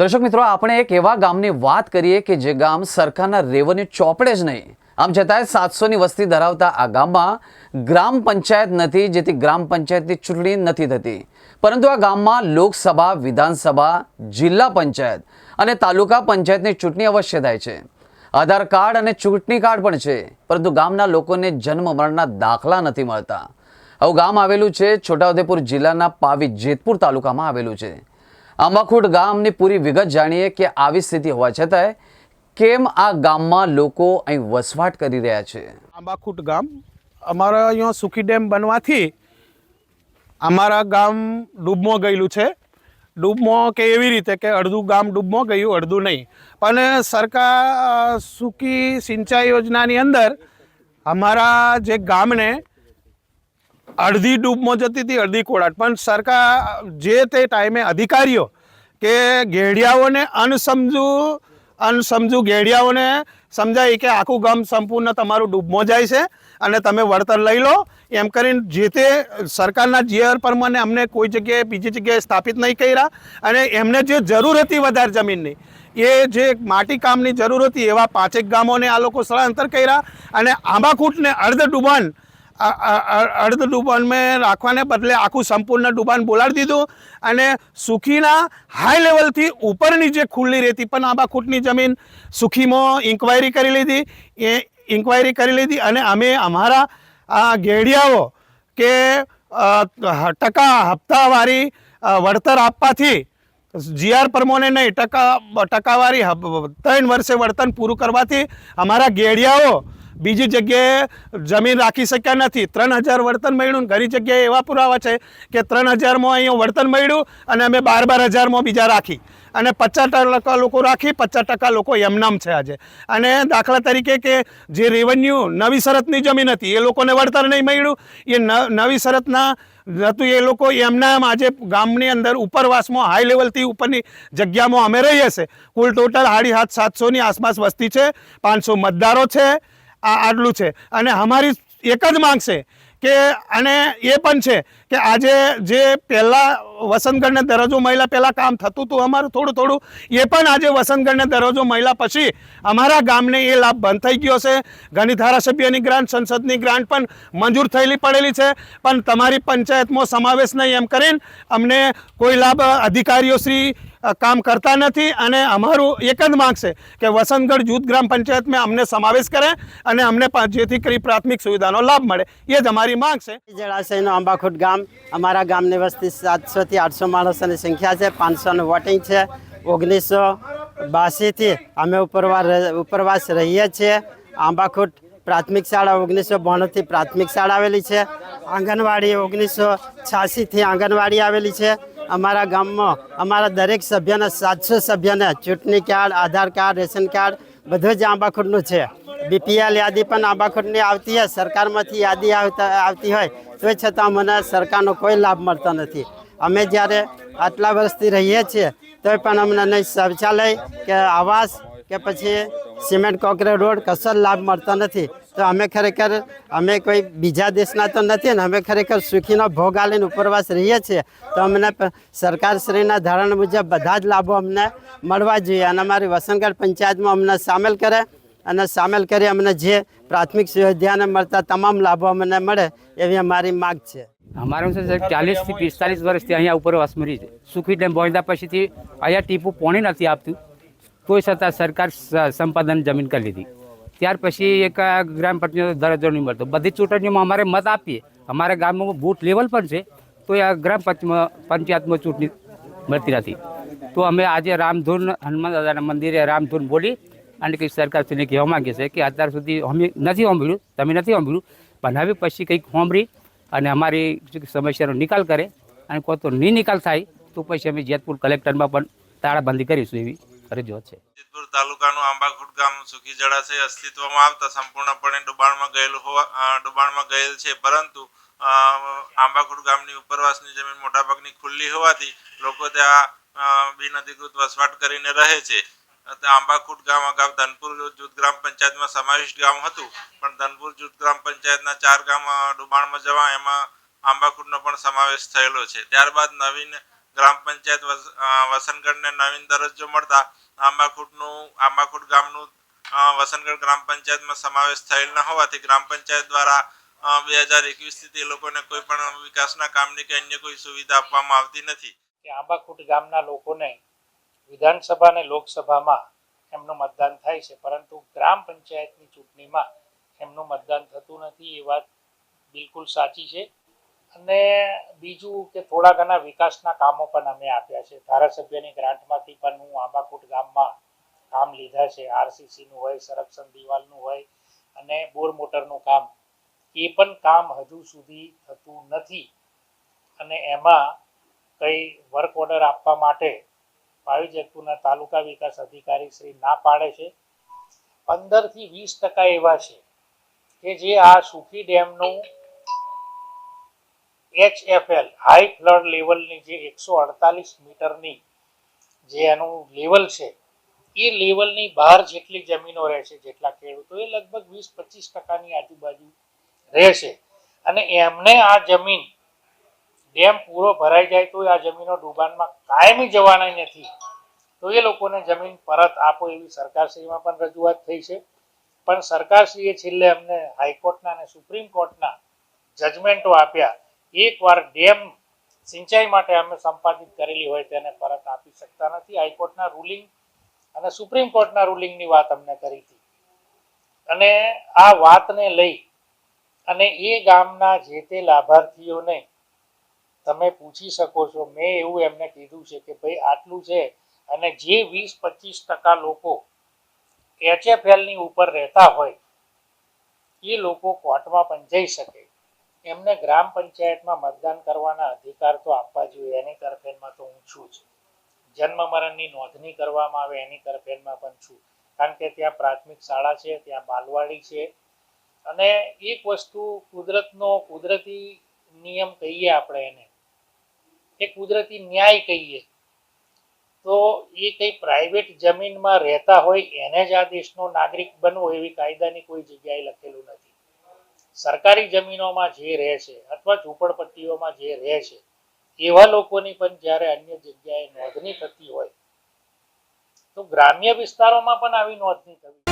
દર્શક મિત્રો, આપણે એક એવા ગામની વાત કરીએ કે જે ગામ સરકારના રેવન્યુ ચોપડે જ નહીં. આમ છતાંય સાતસોની વસ્તી ધરાવતા આ ગામમાં ગ્રામ પંચાયત નથી, જેથી ગ્રામ પંચાયતની ચૂંટણી નથી થતી. પરંતુ આ ગામમાં લોકસભા, વિધાનસભા, જિલ્લા પંચાયત અને તાલુકા પંચાયતની ચૂંટણી અવશ્ય થાય છે. આધાર કાર્ડ અને ચૂંટણી કાર્ડ પણ છે, પરંતુ ગામના લોકોને જન્મ મરણના દાખલા નથી મળતા. આવું ગામ આવેલું છે, છોટાઉદેપુર જિલ્લાના પાવી જેતપુર તાલુકામાં આવેલું છે. આંબાખોડ ગામની પૂરી વિગત જાણીએ કે આવી સ્થિતિ હોવા છતાંય કેમ આ ગામમાં લોકો અહીં વસવાટ કરી રહ્યા છે? આંબાખૂટ ગામ અમારા અહીંયા સુખી ડેમ બનવાથી અમારા ગામ ડૂબમાં ગયેલું છે. ડૂબમાં કે એવી રીતે કે અડધું ગામ ડૂબમાં ગયું, અડધું નહીં. પણ સરકાર સુકી સિંચાઈ યોજનાની અંદર અમારા જે ગામને અડધી ડૂબમાં જતી હતી, અડધી કોળાટ પણ સરકાર જે તે ટાઈમે અધિકારીઓ કે ઘેડિયાઓને અનસમજુ અનસમજુ ઘેડિયાઓને સમજાય કે આખું ગામ સંપૂર્ણ તમારું ડૂબમાં જાય છે અને તમે વળતર લઈ લો. એમ કરીને જે તે સરકારના જીઆર પ્રમાણે અમને કોઈ જગ્યાએ, બીજી જગ્યાએ સ્થાપિત નહીં કર્યા અને એમને જે જરૂર હતી વધારે જમીનની, એ જે માટી કામની જરૂર હતી એવા પાંચેક ગામોને આ લોકો સ્થળાંતર કર્યા અને આંબાખૂટને અર્ધ અ- અર્ધ ડૂબાન મેં રાખવાને બદલે આખું સંપૂર્ણ ડૂબાન બોલાડી દીધું અને સુખીના હાઈ લેવલથી ઉપરની જે ખુલ્લી રહેતી પણ આંબાખૂટની જમીન સુખીમાં ઇન્કવાયરી કરી લીધી. એ ઇન્કવાયરી કરી લીધી અને અમે અમારા આ ઘેડિયાઓ કે ટકા હપ્તાવાળી વળતર આપવાથી જીઆર પ્રમોને નહીં, ટકા, ટકાવારી ત્રણ વર્ષે વળતર પૂરું કરવાથી અમારા ગેડિયાઓ બીજી જગ્યાએ જમીન રાખી શક્યા નથી. ત્રણ હજાર વર્તન મળ્યું ઘણી જગ્યાએ એવા પુરાવા છે કે ત્રણ હજારમાં અહીંયા વળતર મળ્યું અને અમે બાર બાર હજારમાં બીજા રાખી. અને પચાસ ટકા લોકો રાખી, પચાસ ટકા લોકો એમનામ છે આજે. અને દાખલા તરીકે કે જે રેવન્યુ નવી શરતની જમીન હતી, એ લોકોને વળતર નહીં મળ્યું. એ નવી શરતના હતું એ લોકો એમના આજે ગામની અંદર ઉપરવાસમાં હાઈ લેવલથી ઉપરની જગ્યામાં અમે રહીએ છીએ. કુલ ટોટલ સાડી સાત સાતસોની આસપાસ વસ્તી છે. પાંચસો મતદારો છે. આ આટલું છે. અને અમારી એક જ માંગ છે કે, અને એ પણ છે કે આજે જે પહેલાં વસંતગઢને દરજ્જો મહિલા પહેલાં કામ થતું હતું અમારું થોડું થોડું, એ પણ આજે વસંતગઢને દરજ્જો મહિલા પછી અમારા ગામને એ લાભ બંધ થઈ ગયો છે. ઘણી ધારાસભ્યની ગ્રાન્ટ, સંસદની ગ્રાન્ટ પણ મંજૂર થયેલી પડેલી છે. પણ તમારી પંચાયતમાં સમાવેશ નહીં એમ કરીને અમને કોઈ લાભ અધિકારીઓ શ્રી કામ કરતા નથી અને અમારું એક જ માંગ છે કે વસંતગઢ જૂથ ગ્રામ પંચાયતમાં અમને સમાવેશ કરે અને અમને જેથી કરી પ્રાથમિક સુવિધાનો લાભ મળે. એ જ અમારી માંગ છે. જળાશયનો આંબાખોટ ગામ. અમારા ગામની વસ્તી સાતસોથી આઠસો માણસોની સંખ્યા છે, પાંચસોનું વોટિંગ છે, ઓગણીસો બાસીથી અમે ઉપરવા ઉપરવાસ રહીએ છીએ. આંબાખોટ પ્રાથમિક શાળા ઓગણીસો બોણુંથી પ્રાથમિક શાળા આવેલી છે. આંગણવાડી ઓગણીસો છ્યાસીથી આંગણવાડી આવેલી છે. અમારા ગામમાં અમારા દરેક સભ્યને, સાતસો સભ્યને, ચૂંટણી card, Aadhaar card, ration card બધું જ આંબાખોટનું છે. બીપીએલ યાદી પણ આંબાખોટની આવતી હોય, સરકારમાંથી યાદી આવતા હોય તો છતાં મને સરકારનો કોઈ લાભ મળતો નથી. અમે જ્યારે આટલા વર્ષથી રહીએ છીએ, તોય પણ અમને નહીં, શૌચાલય કે આવાસ કે પછી સિમેન્ટ કોકરે રોડ કશો લાભ મળતો નથી. તો અમે ખરેખર, અમે કોઈ બીજા દેશના તો નથી ને, અમે ખરેખર સુખીનો ભોગ આલીને ઉપરવાસ રહીએ છીએ. તો અમને સરકારશ્રીના ધારણા મુજબ બધા જ લાભો અમને મળવા જોઈએ. અને અમારી વસંતગઢ પંચાયતમાં અમને સામેલ કરે અને સામેલ કરી અમને જે પ્રાથમિક સુવિધાને મળતા તમામ લાભો અમને મળે એવી અમારી માગ છે. અમારું છે ચાલીસથી પિસ્તાલીસ વર્ષથી અહીંયા ઉપરવાસ મરી છે. સુખી ડેમ પહોંચતા પછીથી અહીંયા ટીપું પોણી નથી આપતું. તોય છતાં સરકાર સંપાદન જમીન કરી લીધી. ત્યાર પછી એક ગ્રામ પંચાયત દરજ્જો નહીં મળતો. બધી ચૂંટણીઓમાં અમારે મત આપીએ. અમારા ગામમાં બૂથ લેવલ પણ છે, તો આ ગ્રામ પંચાયતમાં ચૂંટણી મળતી નથી. તો અમે આજે રામધૂન, હનુમાન દાદાના મંદિરે રામધૂન બોલી અને કંઈક સરકારશ્રીને કહેવા માંગે છે કે અત્યાર સુધી અમે નથી સાંભળ્યું, તમે નથી સાંભળ્યું, પણ હવે પછી કંઈક સાંભળી અને અમારી સમસ્યાનો નિકાલ કરે અને કોઈ તો નહીં નિકાલ થાય, તો પછી અમે જેતપુર કલેક્ટરમાં પણ તાળાબંધી કરીશું એવી રજૂઆત છે જેતપુર તાલુકાનું આંબાખોટ ગામ સુખી જળાશય અસ્તિત્વમાં આવતા સંપૂર્ણપણે ડુબાણમાં ગયેલું હોવા ડુબાણમાં ગયેલ છે, પરંતુ આંબાખોટ ગામની ઉપરવાસની જમીન મોટાભાગની ખુલ્લી હોવાથી લોકો ત્યાં બિનઅધિકૃત વસવાટ કરીને રહે છે. આંબાખોટ ગામ અગાઉ ધનપુર જૂથ ગ્રામ પંચાયતમાં સમાવિષ્ટ ગામ હતું, પણ ધનપુર જૂથ ગ્રામ પંચાયતના ચાર ગામ ડુબાણમાં જવા એમાં આંબાખોટનો પણ સમાવેશ થયેલો છે. ત્યારબાદ નવીન ગ્રામ પંચાયત વસનગઢને નવીન દરજ્જો મળતા આંબાખૂટનું, આંબાખૂટ ગામનું વસનગઢ ગ્રામ પંચાયતમાં સમાવેશ થયેલ ન હોવાથી ગ્રામ પંચાયત દ્વારા બે હજાર એકવીસથી તે લોકોને કોઈ પણ વિકાસના કામની કે અન્ય કોઈ સુવિધા આપવામાં આવતી નથી. કે આંબાખૂટ ગામના લોકોને વિધાનસભા અને લોકસભામાં એમનું મતદાન થાય છે, પરંતુ ગ્રામ પંચાયતની ચૂંટણીમાં એમનું મતદાન થતું નથી એ વાત બિલકુલ સાચી છે. અને બીજું કે થોડા ઘણા વિકાસના કામો પણ અમે આપ્યા છે. ધારાસભ્યની ગ્રાન્ટમાંથી પણ હું આંબાકુટ ગામમાં કામ લીધા છે. આરસીસીનું હોય, સંરક્ષણ દિવાલનું હોય અને બોર મોટરનું કામ. એ પણ કામ હજુ સુધી થતું નથી. અને એમાં કઈ વર્ક ઓર્ડર આપવા માટે પાવી જગતુના તાલુકા વિકાસ અધિકારી શ્રી ના પાડે છે. પંદરથી વીસ ટકા એવા છે કે જે આ સુખી ડેમનું એચએફએલ હાઈ ફ્લડ લેવલની જે એકસો અડતાલીસ મીટરની જે એનું લેવલ છે, એ લેવલની બહાર જેટલી જમીનો રહે છે, જેટલા ખેડૂતો, એ લગભગ વીસ પચીસ ટકાની આજુબાજુ રહેશે અને એમને આ જમીન, ડેમ પૂરો ભરાઈ જાય તો આ જમીનો ડુબાણમાં કાયમી જવાના નથી, તો એ લોકોને જમીન પરત આપો એવી સરકારશ્રીમાં પણ રજૂઆત થઈ છે. પણ સરકારશ્રીએ છેલ્લે અમને હાઈકોર્ટના અને સુપ્રીમ કોર્ટના જજમેન્ટો આપ્યા એકવાર ડેમ સિંચાઈ માટે અમે સંપાદિત કરેલી હોય તેને પરત આપી શકતા નથી. હાઈકોર્ટના રૂલિંગ અને સુપ્રીમ કોર્ટના રૂલિંગની વાત અમને કરી હતી. અને આ વાતને લઈ અને એ ગામના જે તે લાભાર્થીઓને તમે પૂછી શકો છો, મેં એવું એમને કીધું છે કે ભાઈ આટલું છે અને જે વીસ પચીસ ટકા લોકો એચએફએલની ઉપર રહેતા હોય, એ લોકો કોર્ટમાં પણ જઈ શકે. એમને ગ્રામ પંચાયતમાં મતદાન કરવાના અધિકાર તો આપવા જોઈએ, એની તરફેણમાં તો હું છું જ. જન્મ મરણની નોંધણી કરવામાં આવે એની તરફેણમાં પણ છું. કારણ કે ત્યાં પ્રાથમિક શાળા છે, ત્યાં બાલવાડી છે. અને એક વસ્તુ કુદરતનો, કુદરતી નિયમ કહીએ આપણે એને એ કુદરતી ન્યાય કહીએ, તો એ કંઈ પ્રાઇવેટ જમીનમાં રહેતા હોય એને જ આ દેશનો નાગરિક બનવો એવી કાયદાની કોઈ જગ્યાએ લખેલું નથી. સરકારી જમીનોમાં જે રહે છે અથવા ઝૂંપડપટ્ટીઓમાં જે રહે છે, એવા લોકોની પણ જ્યારે અન્ય જગ્યાએ નોંધણી થતી હોય, તો ગ્રામ્ય વિસ્તારોમાં પણ આવી નોંધણી થવી